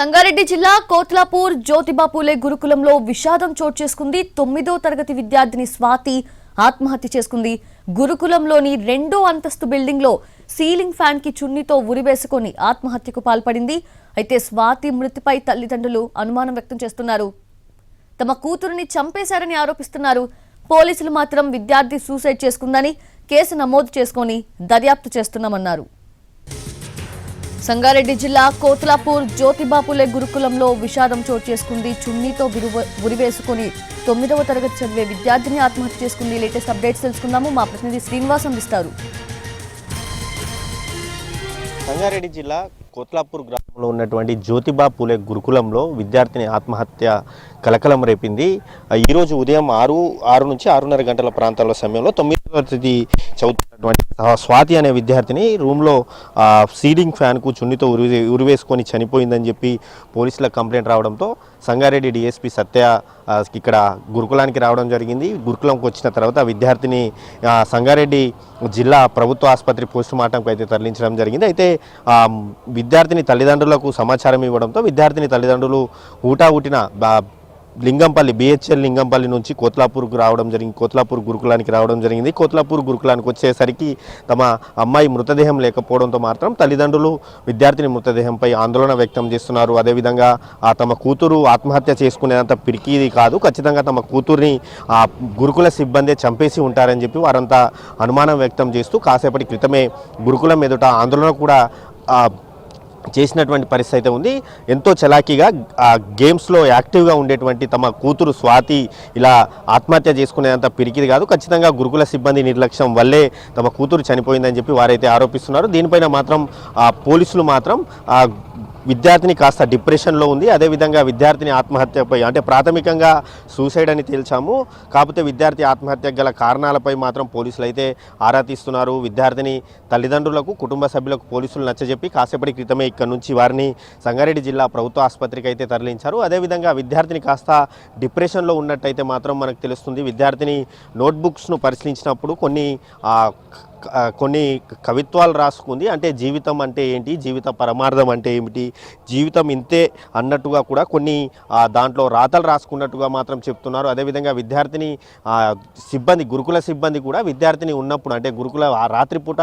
సంగారెడ్డి జిల్లా కోత్లాపూర్ జ్యోతిబాపూలే గురుకులంలో విషాదం చోటు చేసుకుంది. తొమ్మిదో తరగతి విద్యార్థిని స్వాతి ఆత్మహత్య చేసుకుంది. గురుకులంలోని రెండో అంతస్తు బిల్డింగ్లో సీలింగ్ ఫ్యాన్కి చున్నీతో ఉరివేసుకొని ఆత్మహత్యకు పాల్పడింది. అయితే స్వాతి మృతిపై తల్లిదండ్రులు అనుమానం వ్యక్తం చేస్తున్నారు. తమ కూతురుని చంపేశారని ఆరోపిస్తున్నారు. పోలీసులు మాత్రం విద్యార్థి సూసైడ్ చేసుకుందని కేసు నమోదు చేసుకొని దర్యాప్తు చేస్తున్నామన్నారు. సంగారెడ్డి జిల్లా కోత్లాపూర్ జ్యోతిబాపులే గురుకులంలో విషాదం చోటు చేసుకుంది. చున్నీతో ఉరివేసుకుని తొమ్మిదవ తరగతి చదివే విద్యార్థిని ఆత్మహత్య చేసుకుంది. లేటెస్ట్ అప్డేట్స్ తెలుసుకుందాము. మా ప్రతినిధి శ్రీనివాస్ అందిస్తారు సంగారెడ్డి జిల్లా కోత్లాపూర్ గ్రామంలో ఉన్నటువంటి జ్యోతిబా పూలే గురుకులంలో విద్యార్థిని ఆత్మహత్య కలకలం రేపింది. ఈరోజు ఉదయం ఆరు ఆరు నుంచి ఆరున్నర గంటల ప్రాంతాల సమయంలో తొమ్మిదవ తరగతి చదువు ఉన్నటువంటి స్వాతి అనే విద్యార్థిని రూమ్లో సీలింగ్ ఫ్యాన్కు చున్నితో ఉరి ఉరివేసుకొని చనిపోయిందని చెప్పి పోలీసులకు కంప్లైంట్ రావడంతో సంగారెడ్డి డిఎస్పి సత్య ఇక్కడ గురుకులానికి రావడం జరిగింది. గురుకులంకి వచ్చిన తర్వాత విద్యార్థిని సంగారెడ్డి జిల్లా ప్రభుత్వ ఆసుపత్రి పోస్ట్ మార్టంకు అయితే తరలించడం జరిగింది. అయితే విద్యార్థిని తల్లిదండ్రులకు సమాచారం ఇవ్వడంతో విద్యార్థిని తల్లిదండ్రులు ఊటా ఊటిన బా- లింగంపల్లి బిహెచ్ఎల్ లింగంపల్లి నుంచి కోత్లాపూర్కు రావడం జరిగింది. కోత్లాపూర్ గురుకులానికి రావడం జరిగింది. కోత్లాపూర్ గురుకులానికి వచ్చేసరికి తమ అమ్మాయి మృతదేహం లేకపోవడంతో మాత్రం తల్లిదండ్రులు విద్యార్థిని మృతదేహంపై ఆందోళన వ్యక్తం చేస్తున్నారు. అదేవిధంగా ఆ తమ కూతురు ఆత్మహత్య చేసుకునేంత పిరికిది కాదు. ఖచ్చితంగా తమ కూతుర్ని ఆ గురుకుల సిబ్బందే చంపేసి ఉంటారని చెప్పి వారంతా అనుమానం వ్యక్తం చేస్తూ కాసేపటి క్రితమే గురుకులం ఎదుట ఆందోళన కూడా చేసినటువంటి పరిస్థితి అయితే ఉంది. ఎంతో చలాకీగా ఆ గేమ్స్లో యాక్టివ్గా ఉండేటువంటి తమ కూతురు స్వాతి ఇలా ఆత్మహత్య చేసుకునేంత పిరికిది కాదు. ఖచ్చితంగా గురుకుల సిబ్బంది నిర్లక్ష్యం వల్లే తమ కూతురు చనిపోయిందని చెప్పి వారైతే ఆరోపిస్తున్నారు. దీనిపైన మాత్రం ఆ, పోలీసులు మాత్రం విద్యార్థిని కాస్త డిప్రెషన్లో ఉంది. అదేవిధంగా విద్యార్థిని ఆత్మహత్యపై అంటే ప్రాథమికంగా సూసైడ్ అని తేల్చాము. కాకపోతే విద్యార్థి ఆత్మహత్యకు గల కారణాలపై మాత్రం పోలీసులు అయితే ఆరా తీస్తున్నారు. విద్యార్థిని తల్లిదండ్రులకు కుటుంబ సభ్యులకు పోలీసులు నచ్చజెప్పి కాసేపటి క్రితమే ఇక్కడ నుంచి వారిని సంగారెడ్డి జిల్లా ప్రభుత్వ ఆసుపత్రికి అయితే తరలించారు. అదేవిధంగా విద్యార్థిని కాస్త డిప్రెషన్లో ఉన్నట్టయితే మాత్రం మనకు తెలుస్తుంది. విద్యార్థిని నోట్బుక్స్ను పరిశీలించినప్పుడు కొన్ని కొన్ని కవిత్వాలు రాసుకుంది. అంటే జీవితం అంటే ఏంటి? జీవిత పరమార్థం అంటే ఏమిటి? జీవితం ఇంతే అన్నట్టుగా కూడా కొన్ని దాంట్లో రాతలు రాసుకున్నట్టుగా మాత్రం చెప్తున్నారు. అదేవిధంగా విద్యార్థిని సిబ్బంది గురుకుల సిబ్బంది కూడా విద్యార్థిని ఉన్నప్పుడు అంటే గురుకుల రాత్రిపూట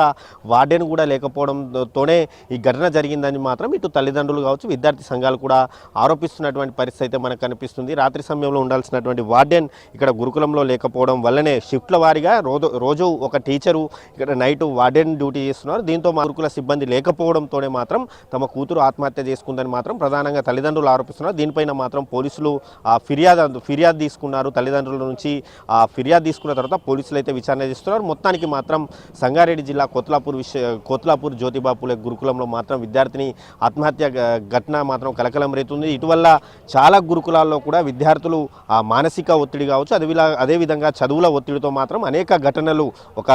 వార్డెన్ కూడా లేకపోవడంతోనే ఈ ఘటన జరిగిందని మాత్రం ఇటు తల్లిదండ్రులు కావచ్చు విద్యార్థి సంఘాలు కూడా ఆరోపిస్తున్నటువంటి పరిస్థితి అయితే మనకు కనిపిస్తుంది. రాత్రి సమయంలో ఉండాల్సినటువంటి వార్డెన్ ఇక్కడ గురుకులంలో లేకపోవడం వల్లనే షిఫ్ట్ల వారీగా రోజు రోజు ఒక టీచరు ఇక్కడ నైట్ వార్డెన్ డ్యూటీ చేస్తున్నారు. దీంతో మా గురుకుల సిబ్బంది లేకపోవడంతోనే మాత్రం తమ కూతురు ఆత్మహత్య చేసుకుందని మాత్రం ప్రధానంగా తల్లిదండ్రులు ఆరోపిస్తున్నారు. దీనిపైన మాత్రం పోలీసులు ఆ ఫిర్యాదు ఫిర్యాదు తీసుకున్నారు. తల్లిదండ్రుల నుంచి ఆ ఫిర్యాదు తీసుకున్న తర్వాత పోలీసులు అయితే విచారణ చేస్తున్నారు. మొత్తానికి మాత్రం సంగారెడ్డి జిల్లా కోత్లాపూర్ విషయ కోత్లాపూర్ జ్యోతిబాపులే గురుకులంలో మాత్రం విద్యార్థిని ఆత్మహత్య ఘటన మాత్రం కలకలం రేతుంది. ఇటువల్ల చాలా గురుకులాల్లో కూడా విద్యార్థులు ఆ మానసిక ఒత్తిడి కావచ్చు అదే అదేవిధంగా చదువుల ఒత్తిడితో మాత్రం అనేక ఘటనలు ఒక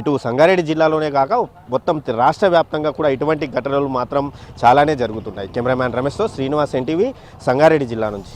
ఇటు సంగారెడ్డి జిల్లాలోనే కాక మొత్తం రాష్ట్ర వ్యాప్తంగా కూడా ఇటువంటి ఘటనలు మాత్రం చాలానే జరుగుతున్నాయి. కెమెరామ్యాన్ రమేష్తో శ్రీనివాస్ ఎన్టీవీ సంగారెడ్డి జిల్లా నుంచి.